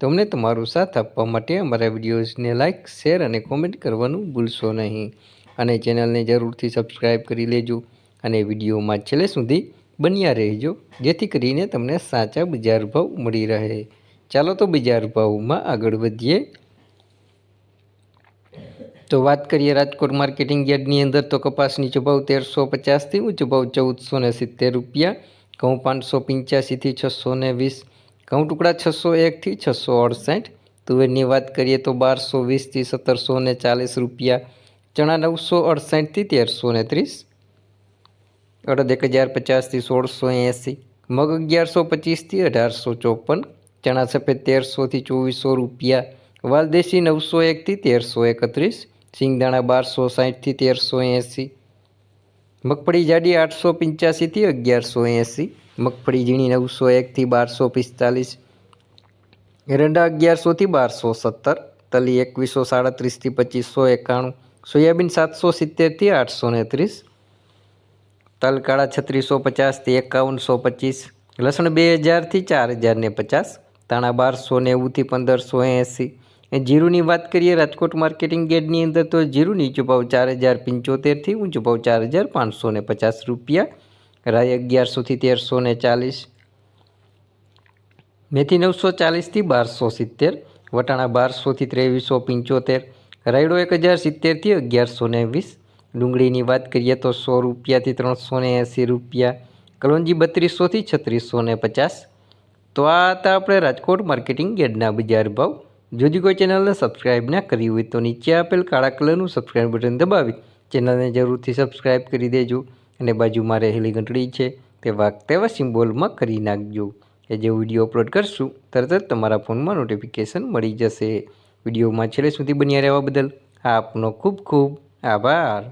તો અમને તમારો સાથ આપવા માટે અમારા વિડીયોઝને લાઇક, શેર અને કોમેન્ટ કરવાનું ભૂલશો નહીં. અને ચેનલને જરૂરથી સબસ્ક્રાઈબ કરી લેજો અને વિડીયોમાં છેલ્લે સુધી બન્યા રહેજો, જેથી કરીને તમને સાચા બજાર ભાવ મળી રહે. ચાલો તો બજાર ભાવમાં આગળ વધીએ. તો વાત કરીએ રાજકોટ માર્કેટિંગ યાર્ડની અંદર તો કપાસ નીચો ભાવ તેરસો પચાસથી ઊંચો ભાવ ચૌદસો ને સિત્તેર રૂપિયા, ઘઉં પાંચસો પંચ્યાસીથી છસો ને વીસ ઘઉં ટુકડા છસો એકથી છસો અડસઠ તુવેરની વાત કરીએ તો બારસો વીસથી સત્તરસો ને ચાલીસ રૂપિયા, ચણા નવસો અડસઠથી તેરસો ને ત્રીસ, અડદ એક હજાર પચાસથી સોળસો એંસી, મગ અગિયારસો પચીસથી અઢારસો ચોપન, ચણા સફેદ તેરસોથી ચોવીસો રૂપિયા, વાલદેશી નવસો એકથી તેરસો એકત્રીસ, સિંગદાણા બારસો સાઠથી તેરસો એંસી મગફળી જાડી આઠસો પંચ્યાસીથી અગિયારસો એંસી, મગફળી ઝીણી નવસો એકથી બારસો પિસ્તાલીસ, એરંડા અગિયારસોથી બારસો સત્તર, તલી એકવીસો સાડત્રીસથી પચીસો એકાણું, સોયાબીન સાતસો સિત્તેરથી આઠસો ને ત્રીસ તલ કાળા છત્રીસો પચાસથી એકાવનસો પચીસ, લસણ બે હજારથી ચાર હજારને પચાસ તાણા બારસો નેવુંથી પંદરસો એંસી જીરુની વાત કરીએ, રાજકોટ માર્કેટિંગ ગેટની અંદર તો જીરું નીચો ભાવ ચાર હજાર પંચોતેરથી ઊંચો ભાવ ચાર હજાર પાંચસો ને પચાસ રૂપિયા, રાય અગિયારસોથી તેરસો ને ચાલીસ, મેથી નવસો ચાલીસથી બારસો સિત્તેર, વટાણા બારસોથી ત્રેવીસો પંચોતેર, રાયડો એક હજાર સિત્તેરથી અગિયારસો ને વીસ, ડુંગળીની વાત કરીએ તો સો રૂપિયાથી ત્રણસો ને એંસી રૂપિયા, કલોંજી બત્રીસોથી છત્રીસો ને પચાસ. તો આ હતા આપણે રાજકોટ માર્કેટિંગ ગેડના બજાર ભાવ. જો હજી કોઈ ચેનલને સબસ્ક્રાઈબ ના કરી હોય તો નીચે આપેલ કાળા કલરનું સબસ્ક્રાઈબ બટન દબાવી ચેનલને જરૂરથી સબસ્ક્રાઈબ કરી દેજો અને બાજુમાં રહેલી ઘંટડી છે તે વાગતા એવા સિમ્બોલમાં કરી નાખજો. કે જે વીડિયો અપલોડ કરશું, તરત જ તમારા ફોનમાં નોટિફિકેશન મળી જશે. વિડીયોમાં છેલ્લે સુધી બન્યા રહેવા બદલ આપનો ખૂબ ખૂબ આભાર.